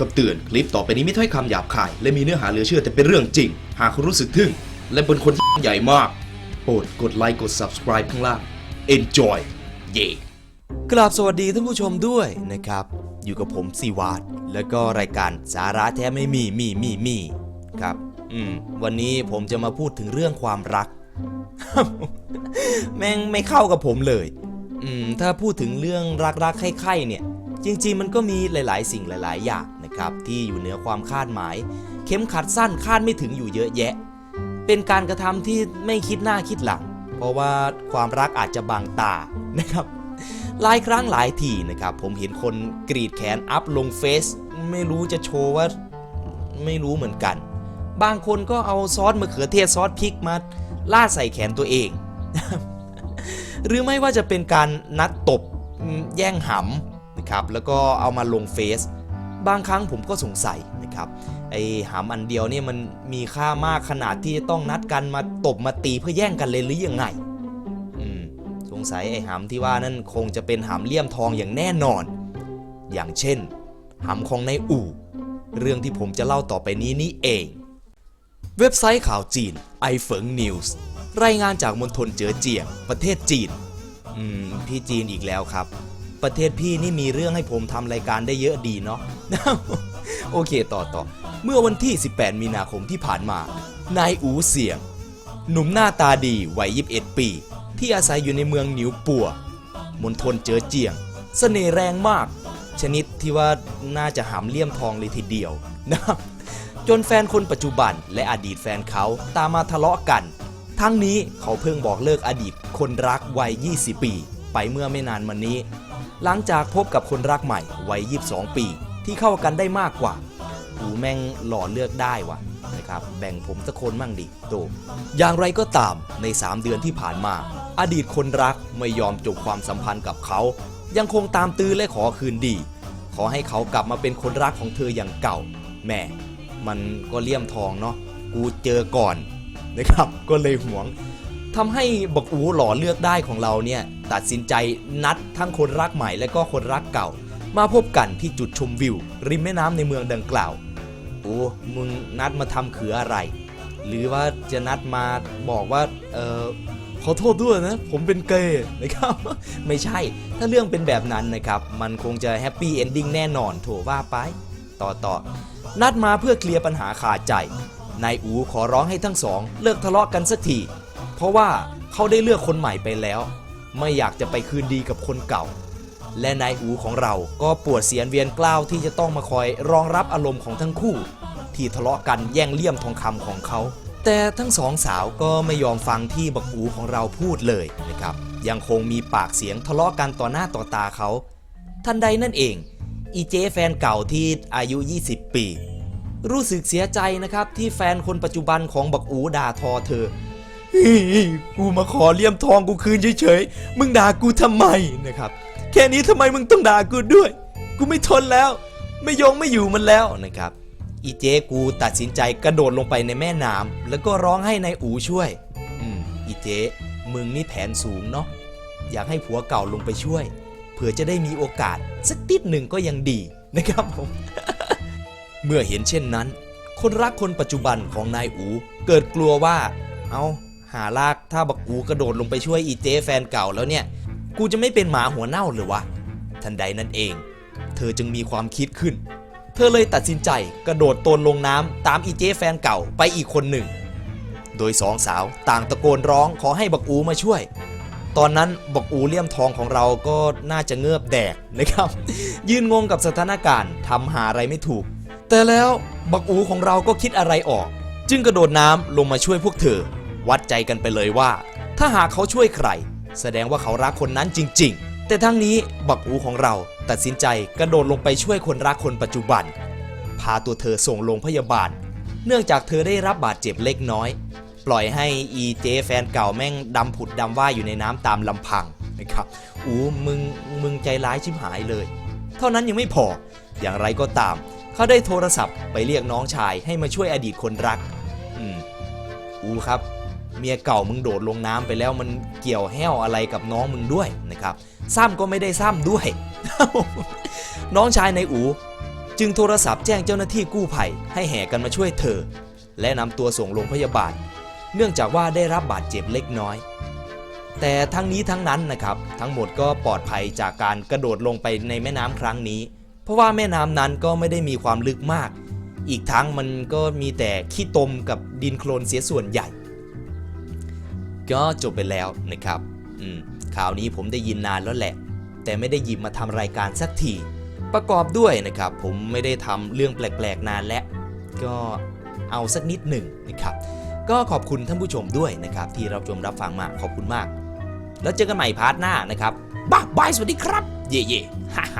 คำเตือนคลิปต่อไปนี้ไม่ถ้อยคำหยาบคาย และมีเนื้อหาเหลือเชื่อแต่เป็นเรื่องจริง หากคุณรู้สึกทึ่ง และเป็นคนที่ใหญ่มาก โปรดกดไลค์กด subscribe ข้างล่าง enjoy เย่กราบสวัสดีท่านผู้ชมด้วยนะครับ อยู่กับผมสีวาดแล้วก็รายการสาระแท้ไม่มีมีมีมีครับ อืม วันนี้ผมจะมาพูดถึงเรื่องความรัก แม่งไม่เข้ากับผมเลย อืม ถ้าพูดถึงเรื่องรักๆใคร่ๆเนี่ย จริง ๆ มันก็มีหลาย ๆ สิ่งหลาย ๆ อย่าง ครับที่อยู่เหนือความคาดหมาย เข็มขัดสั้นคาดไม่ถึงอยู่เยอะแยะ เป็นการกระทำที่ไม่คิดหน้าคิดหลัง เพราะว่าความรักอาจจะบางตานะครับหลายครั้งหลายทีนะครับ ผมเห็นคนกรีดแขนอัพลงเฟซไม่รู้จะโชว์ว่าไม่รู้เหมือนกัน บางคนก็เอาซอสมะเขือเทศซอสพริกมาลาดใส่แขนตัวเอง หรือไม่ว่าจะเป็นการนัดตบแย่งหำนะครับ แล้วก็เอามาลงเฟซ บางครั้งผมก็สงสัยนะครับไอ้หำอันเดียวเนี่ยมันมีค่ามากขนาดที่จะต้องนัดกันมาตบมาตีเพื่อแย่งกันเลยหรือยังไงสงสัยไอ้หำที่ว่านั่นคงจะเป็นหำเลี่ยมทองอย่างแน่นอน อย่างเช่นหำของในอู่ เรื่องที่ผมจะเล่าต่อไปนี้นี่เอง เว็บไซต์ข่าวจีนไอเฟิงนิวส์รายงานจากมณฑลเจ๋อเจียงประเทศจีน อืม พี่จีนอีกแล้วครับ ประเทศพี่นี่มีเรื่องให้ผมทำรายการได้เยอะดีเนาะ โอเคต่อต่อ เมื่อวันที่ 18 มีนาคมที่ผ่านมา นายอูเสียง หนุ่มหน้าตาดีวัย 21 ปี ที่อาศัยอยู่ในเมืองหนิวปัว มณฑลเจอเจียงเสน่ห์แรงมาก ชนิดที่ว่าน่าจะหามเลี่ยมทองเลยทีเดียวนะจนแฟนคนปัจจุบันและอดีตแฟนเขาตามมาทะเลาะกัน ทั้งนี้เขาเพิ่งบอกเลิกอดีตคนรักวัย 20 ปี ไปเมื่อไม่นานมานี้ หลังจากพบกับคนรักใหม่วัย 22 ปี ที่เข้ากันได้มากกว่าอูแม่งหล่อเลือกได้วะนะครับแบ่งผมสักคนมั่งดิโตอย่างไรก็ตามใน 3 เดือนที่ผ่านมา อดีตคนรักไม่ยอมจบความสัมพันธ์กับเขา ยังคงตามตื้อและขอคืนดี ขอให้เขากลับมาเป็นคนรักของเธออย่างเก่าแม่มันก็เลี่ยมทองเนาะกูเจอก่อนนะครับก็เลยหวง ทำให้บักอูหล่อเลือกได้ของเราเนี่ยตัดสินใจนัดทั้งคนรักใหม่และก็คนรักเก่า มาพบกันที่จุดชมวิว ริมแม่น้ำในเมืองดังกล่าวโอ้มึงนัดมาทำคืออะไร หรือว่าจะนัดมาบอกว่าเออขอโทษด้วยนะ ผมเป็นเกย์นะครับ ไม่ใช่ถ้าเรื่องเป็นแบบนั้นนะครับ มันคงจะแฮปปี้เอนดิ้งแน่นอนโถว่าไป ต่อต่อนัดมาเพื่อเคลียร์ปัญหาขาดใจนายอูขอร้องให้ทั้งสอง เลิกทะเลาะกันสักที เพราะว่าเขาได้เลือกคนใหม่ไปแล้ว ไม่อยากจะไปคืนดีกับคนเก่า และนายอูของเราก็ปวดเสียนเวียนกล้าวที่จะต้องมาคอยรองรับอารมณ์ของทั้งคู่ ที่ทะเลาะกันแย่งเลี่ยมทองคำของเขา แต่ทั้งสองสาวก็ไม่ยอมฟังที่บักอูของเราพูดเลยนะครับ ยังคงมีปากเสียงทะเลาะกันต่อหน้าต่อตาเขา ทันใดนั่นเองอีเจแฟนเก่าที่อายุ 20 ปี รู้สึกเสียใจนะครับที่แฟนคนปัจจุบันของบักอูด่าทอเธอ กูมาขอเลี่ยมทองกูคืนเฉยๆ มึงด่ากูทำไมนะครับ แค่นี้ทำไมมึงต้องด่ากูด้วย กูไม่ทนแล้ว ไม่ยงไม่อยู่มันแล้วนะครับ อีเจกูตัดสินใจกระโดดลงไปในแม่น้ำแล้วก็ร้องให้นายอูช่วย อืม อีเจมึงนี่แผนสูงเนาะ อยากให้ผัวเก่าลงไปช่วย เผื่อจะได้มีโอกาส สักติดหนึ่งก็ยังดีนะครับผม เมื่อเห็นเช่นนั้น คนรักคนปัจจุบันของนายอูเกิดกลัวว่า เอ้า หาลากถ้าบักอูกระโดดลงไปช่วยอีเจแฟนเก่าแล้วเนี่ย กูจะไม่เป็นหมาหัวเน่าหรือวะ ทันใดนั้นเอง เธอจึงมีความคิดขึ้น เธอเลยตัดสินใจกระโดดตนลงน้ำตามอีเจแฟนเก่าไปอีกคนหนึ่ง โดยสองสาวต่างตะโกนร้องขอให้บักอูมาช่วย ตอนนั้นบักอูเลี่ยมทองของเราก็น่าจะเงือบแดกนะครับ ยืนงงกับสถานการณ์ทำหาอะไรไม่ถูก แต่แล้วบักอูของเราก็คิดอะไรออก จึงกระโดดน้ำลงมาช่วยพวกเธอ วัดใจกันไปเลยว่า ถ้าหากเขาช่วยใคร แสดงว่าเขารักคนนั้นจริง ๆ แต่ทั้งนี้บักอูของเราตัดสินใจกระโดดลงไปช่วยคนรักคนปัจจุบัน พาตัวเธอส่งโรงพยาบาล เนื่องจากเธอได้รับบาดเจ็บเล็กน้อย ปล่อยให้อีเจแฟนเก่าแม่งดำผุดดำว่ายอยู่ในน้ำตามลำพังนะครับอูมึงมึงใจร้ายชิบหายเลย เท่านั้นยังไม่พออย่างไรก็ตาม เขาได้โทรศัพท์ไปเรียกน้องชายให้มาช่วยอดีตคนรัก อืมอูครับ เมียเก่ามึงโดดลงน้ำไปแล้วมันเกี่ยวแห้วอะไรกับน้องมึงด้วยนะครับซ้ำก็ไม่ได้ซ้ำด้วย น้องชายในอู จึงโทรศัพท์แจ้งเจ้าหน้าที่กู้ภัยให้แห่กันมาช่วยเธอ และนำตัวส่งโรงพยาบาล เนื่องจากว่าได้รับบาดเจ็บเล็กน้อย แต่ทั้งนี้ทั้งนั้นนะครับ ทั้งหมดก็ปลอดภัยจากการกระโดดลงไปในแม่น้ำครั้งนี้ เพราะว่าแม่น้ำนั้นก็ไม่ได้มีความลึกมาก อีกทั้งมันก็มีแต่ขี้ตมกับดินโคลนเสียส่วนใหญ่ ก็จบไปแล้วนะครับอืมข่าวนี้ผมได้ยินนานแล้วแหละ แต่ไม่ได้หยิบมาทำรายการสักทีประกอบด้วยนะครับ ผมไม่ได้ทำเรื่องแปลกๆนานแล้วก็เอาสักนิดหนึ่งนะครับ ก็ขอบคุณท่านผู้ชมด้วยนะครับ ที่รับชมรับฟังมาขอบคุณมาก แล้วเจอกันใหม่พาร์ทหน้านะครับบ๊ายบายสวัสดีครับ เย่เย่ฮ่าฮ